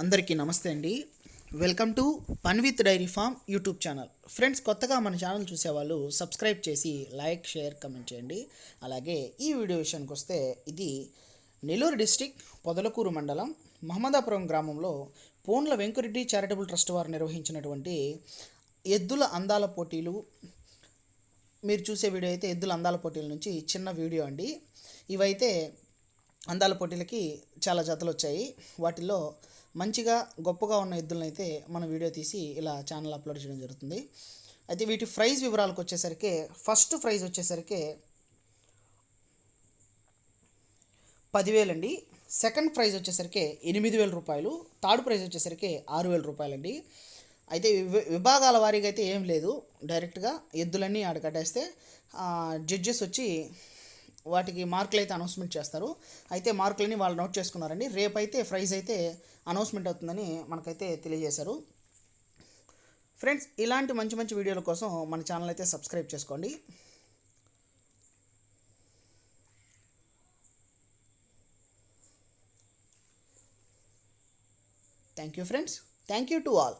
అందరికీ నమస్తే అండి. Welcome to fun with dairy farm YouTube channel friends కొత్తగా మన ఛానల్ చూసేవాళ్ళు సబ్స్క్రైబ్ చేసి లైక్ షేర్ కమెంట్ చేయండి. అలాగే ఈ వీడియో విషయానికి వస్తే ఇది నెల్లూరు డిస్టిక్ పొదలకూరు మండలం మహమ్మదాపురం గ్రామంలో పోన్ల వెంకురెడ్డి చారిటబుల్ ట్రస్ట్ వారు నిర్వహించినటువంటి ఎద్దుల అందాల పోటీలు. మీరు చూసే వీడియో అయితే ఎద్దుల అందాల పోటీల నుంచి చిన్న వీడియో అండి. ఇవైతే అందాల పోటీలకి చాలా జతలు వచ్చాయి. వాటిల్లో మంచిగా గొప్పగా ఉన్న ఎద్దులను అయితే మనం వీడియో తీసి ఇలా ఛానల్ అప్లోడ్ చేయడం జరుగుతుంది. అయితే వీటి ప్రైజ్ వివరాలకు వచ్చేసరికి ఫస్ట్ ప్రైజ్ వచ్చేసరికి పదివేలండి. సెకండ్ ప్రైజ్ వచ్చేసరికి ఎనిమిది వేల రూపాయలు. థర్డ్ ప్రైజ్ వచ్చేసరికి ఆరు వేల రూపాయలండి. అయితే విభాగాల వారీగా అయితే ఏం లేదు. డైరెక్ట్గా ఎద్దులన్నీ ఆడ కట్టేస్తే జడ్జెస్ వచ్చి వాటికి మార్కులు అయితే అనౌన్స్మెంట్ చేస్తారు. అయితే మార్కులని వాళ్ళు నోట్ చేసుకున్నారండి. రేపైతే ప్రైజ్ అయితే అనౌన్స్మెంట్ అవుతుందని మనకైతే తెలియజేశారు. ఫ్రెండ్స్ ఇలాంటి మంచి మంచి వీడియోల కోసం మన ఛానల్ అయితే సబ్స్క్రైబ్ చేసుకోండి. Thank you friends. Thank you to all.